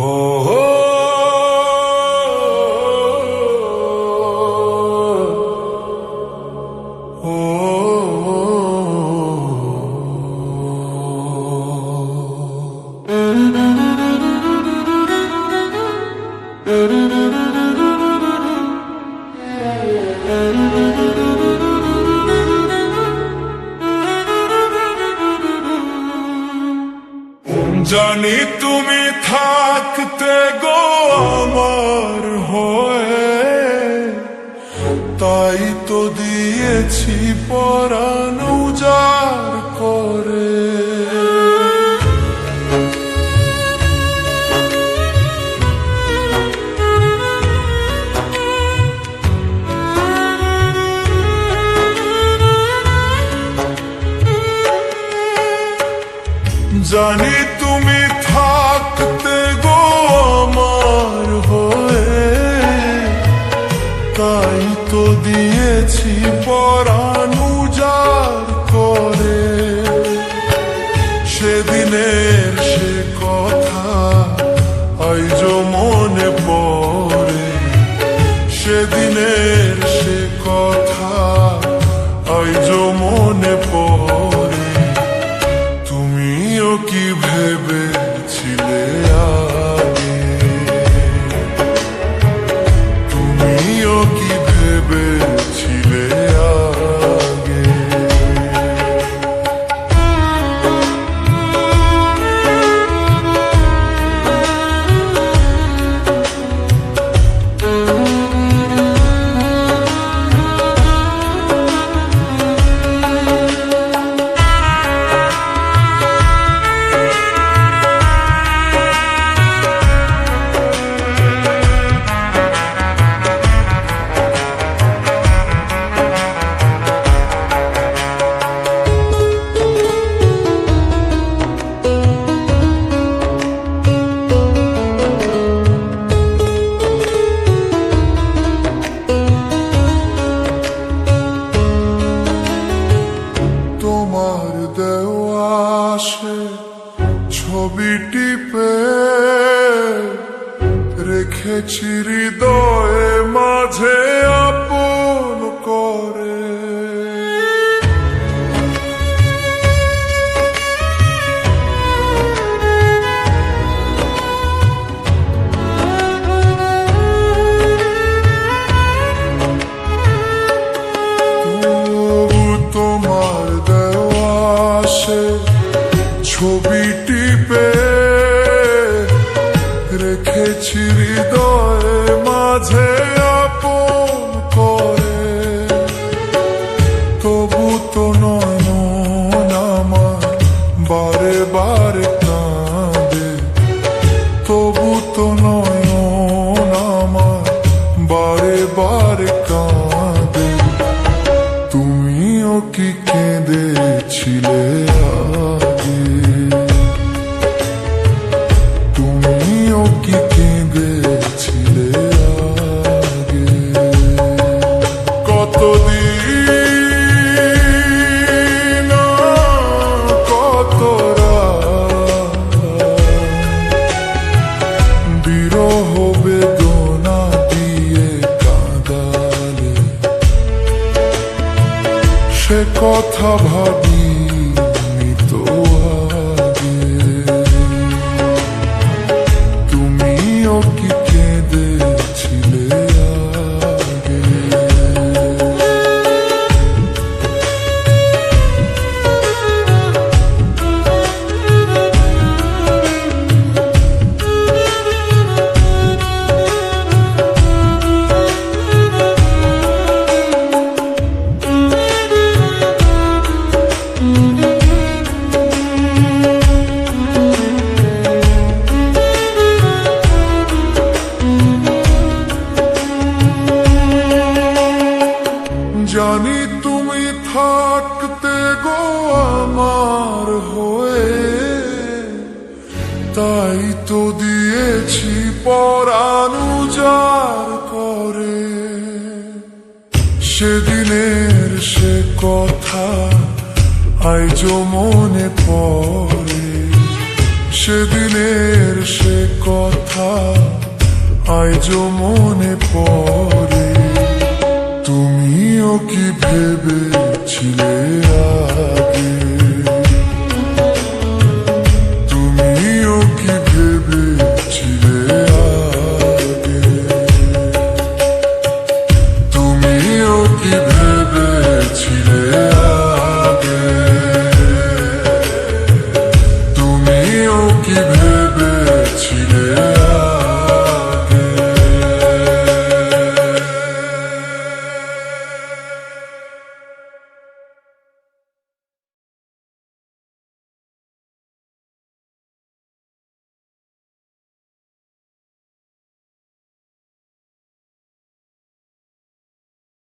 Oh. জানি তুমি থাকতে গো আমার হয়ে। তাই তো দিয়েছি পরাণ উজাড় করে। জানি তুমি থাকতে গো আমার হয়ে। তাই তো দিয়েছি পরাণ উজাড় করে। সেদিনের সে কথা আইজ মনে পড়ে। সেদিনের কি ভেবেছিলে সে ছবিটি পে রেখেছি হৃদয়ে মাঝে ছবিটি পে রেখেছি হৃদয়ে। কথা ভাবি। দিয়েছি পরাণ উজাড় করে। সেদিনের সে কথা আইজ মনে পড়ে। সেদিনের সে কথা আইজ মনে পড়ে। তুমিও কি ভেবেছিলে আজ?